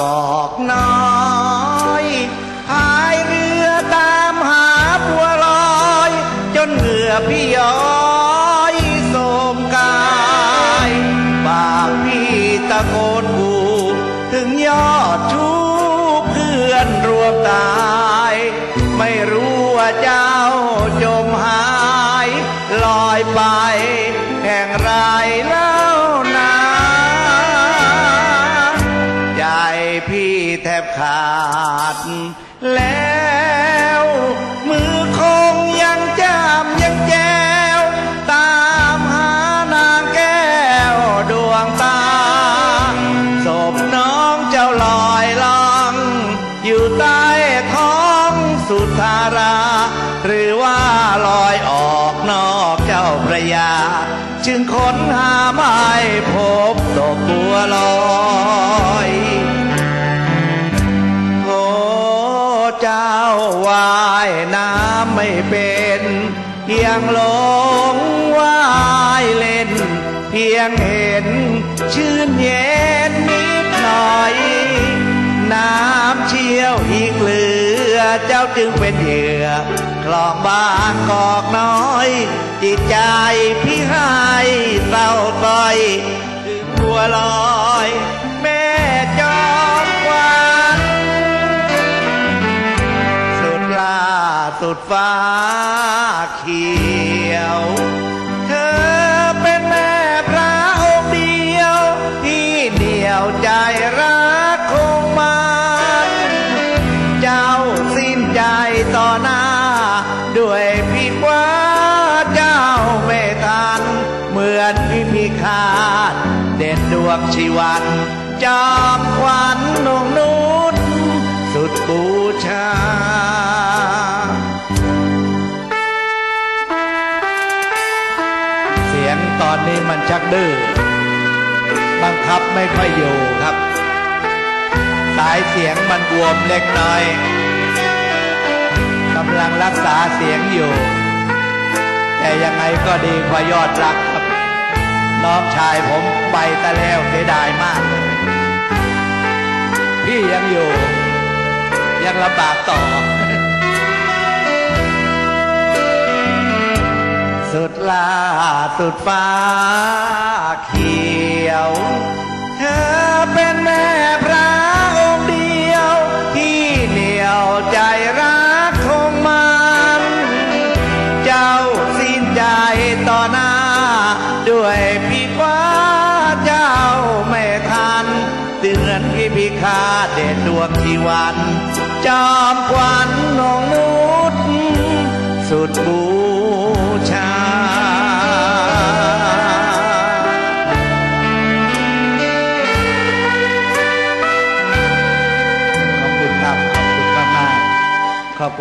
กอกน้อยพายเรือตามหาบัวลอย จนเหงื่อพี่ย้อยโสมกายปากพี่ตะโกนกูถึงยอดชูเพื่อนรวมตาย ไม่รู้ว่าเจ้าจมหาย ลอยไปแห่งไรล่า แทบขาด แล้วมือคงยังจามยังแจว ตามหานางแก้วดวงตาศพน้องเจ้าลอยลอง อยู่ใต้ท้องสุธารา หรือว่าลอยออกนอกเจ้าพระยา จึงค้นหาไม่พบ ว่ายน้ำไม่เป็นเพียงหลงว่ายเล่น เพียงเห็น ชื่นเย็นนิดหน่อย น้ำเชี่ยวอีกเหลือ เจ้าจึงเป็นเหยื่อคลองบางกอกน้อย จิตใจพี่ให้เศร้าต้อยถึงบัวลอย ดฟ้าเขียว เธอเป็นแม่พระองค์เดียว ที่เหนียวใจรักคงมันเจ้าสิ้นใจต่อหน้า ด้วยผิดว่าเจ้าไม่ทัน เหมือนพี่พิฆาตเด็ดดวงชีวันจอมขวัญนงนุษสุดบูชา อนนี้มันชักดื้อบังคับไม่ค่อยอยู่ครับ สายเสียงมันบวมเล็กน้อยกำลังรักษาเสียงอยู่ แต่ยังไงก็ดีกว่ายอดรักครับน้องชายผมไปซะแล้วเสียดายมากเลยพี่ยังอยู่ ยังลำบากต่อ สุดลาสุดฟ้าเขียว เธอเป็นแม่พระองค์เดียว ที่เหนียวใจรักคงมัน เจ้าสิ้นใจต่อหน้า ด้วยพี่ว่าเจ้าไม่ทันเตือนพี่พิฆาเดชดดวงชีวัน จอมควันนงนุษสุดบู